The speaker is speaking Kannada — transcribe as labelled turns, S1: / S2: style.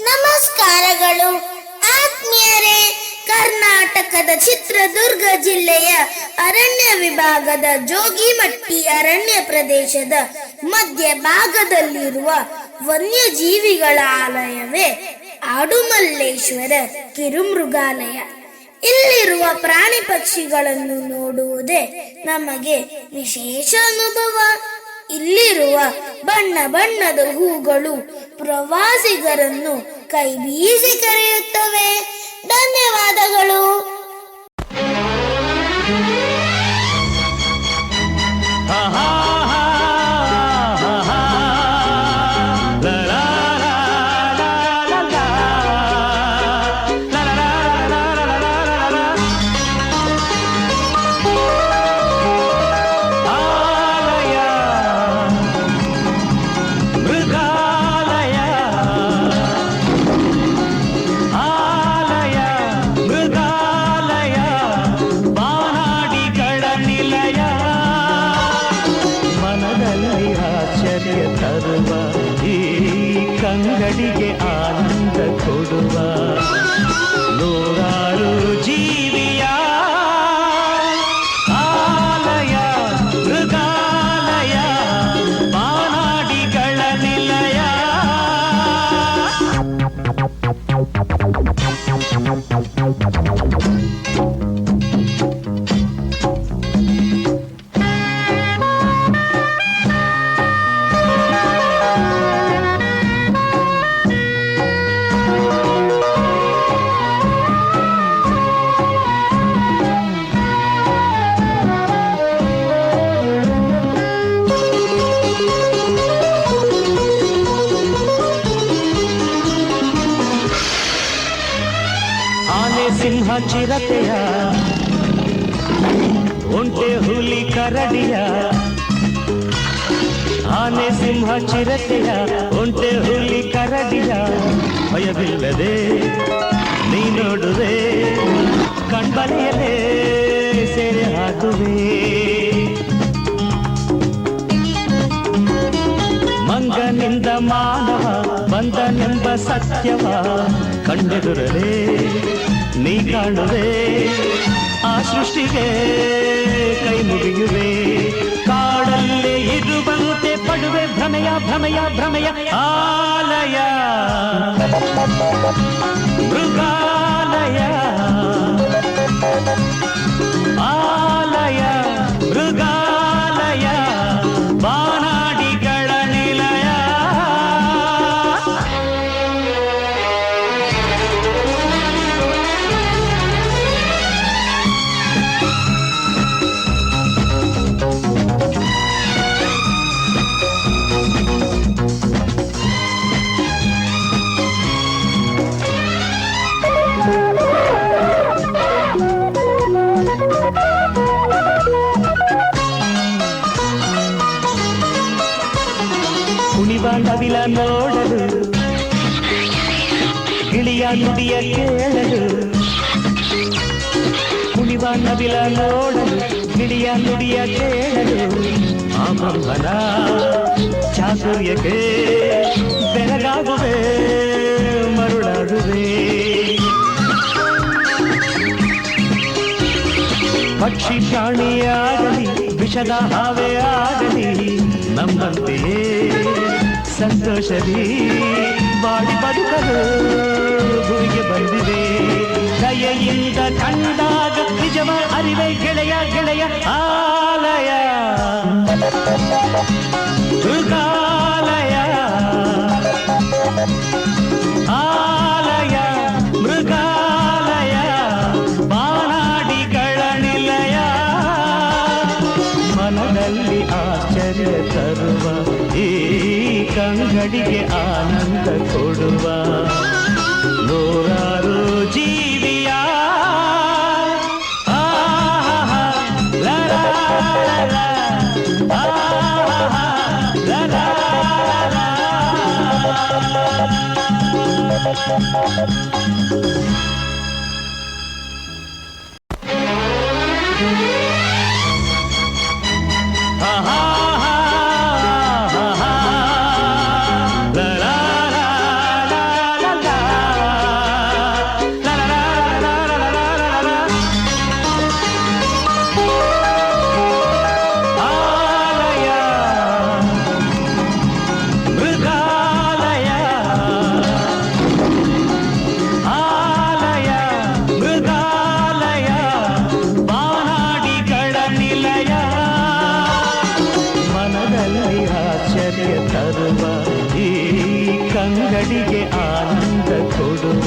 S1: ನಮಸ್ಕಾರಗಳು. ಆತ್ಮೀಯರೇ, ಕರ್ನಾಟಕದ ಚಿತ್ರದುರ್ಗ ಜಿಲ್ಲೆಯ ಅರಣ್ಯ ವಿಭಾಗದ ಜೋಗಿಮಟ್ಟಿ ಅರಣ್ಯ ಪ್ರದೇಶದ ಮಧ್ಯ ಭಾಗದಲ್ಲಿರುವ ವನ್ಯಜೀವಿಗಳ ಆಲಯವೇ ಆಡುಮಲ್ಲೇಶ್ವರ ಕಿರುಮೃಗಾಲಯ. ಇಲ್ಲಿರುವ ಪ್ರಾಣಿ ಪಕ್ಷಿಗಳನ್ನು ನೋಡುವುದೇ ನಮಗೆ ವಿಶೇಷ ಅನುಭವ. ಇಲ್ಲಿರುವ ಬಣ್ಣ ಬಣ್ಣದ ಹೂಗಳು ಪ್ರವಾಸಿಗರನ್ನು ಕೈ ಬೀಸಿ ಕರೆಯುತ್ತವೆ.
S2: ತರುವ ಈ ಕಂಗಡಿಗೆ ಆನಂದ ಕೊಡುವ. ಆನೆ ಸಿಂಹ ಚಿರತೆಯ, ಒಂಟೆ ಹುಲಿ ಕರಡಿಯ, ಆನೆ ಸಿಂಹ ಚಿರತೆಯ, ಒಂಟೆ ಹುಲಿ ಕರಡಿಯ. ಭಯವಿಲ್ಲದೆ ನೀ ನೋಡುವೆ ಕಣ್ಬಲೆಯಲೇ ಸೆರೆ ಹಾಕುವೆ. ಮಂಗನಿಂದ ಮಾನವ, ಬಂದನೆಂಬ ಸತ್ಯವ, ಕಂಡೆದುರಲೇ ನೀ ಕಾಣುವೆ ಆ ಸೃಷ್ಟಿಗೆ ಕೈ ಮುಗಿಯುವೆ ಕಾಡಲ್ಲೇ ಇರುವಂತೆ ಪಡುವೆ ಭ್ರಮೆಯ ಭ್ರಮೆಯ ಭ್ರಮೆಯ ಆಲಯ ಮೃಗಾಲಯ ಆಲಯ ನುಡಿಯ ಕೇಳಲು ಕುಣಿವ ನವಿಲ ನೋಡಲು ಗಿಳಿಯ ನುಡಿಯ ಕೇಳಲು ಆ ಬ್ರಹ್ಮನ ಚಾತುರ್ಯಕ್ಕೆ ಬೆರಗಾಗುವೆ ಮರುಳಾಗುವೆ ಪಕ್ಷಿ ಪ್ರಾಣಿಯಾಗಲಿ ವಿಷದ ಹಾವೇ ಆಗಲಿ ನಮ್ಮಂತೆಯೇ ಸಂತೋಷದಿ ಬಾಡಿ ಬದುಕಲು ಭೂಮಿಗೆ ಬಂದಿದೆ ದಯೆಯಿಂದ ಕಂಡಾಗ ನಿಜವ ಅರಿವೆ ಗೆಳೆಯ ಗೆಳೆಯ ಆಲಯ ಮೃಗಾಲಯ ಆಲಯ ಮೃಗಾಲಯ ಬಾನಾಡಿಗಳ ನಿಲಯ ಮನದಲ್ಲಿ ಆಶ್ಚರ್ಯ ತರುವ ಈ ಕಂಗಡಿಗೆ ಆನಂದ ಕೊಡುವ নোরারো ತರುವ ಈ ಕಂಗಡಿಗೆ ಆನಂದ ಕೊಡುವ.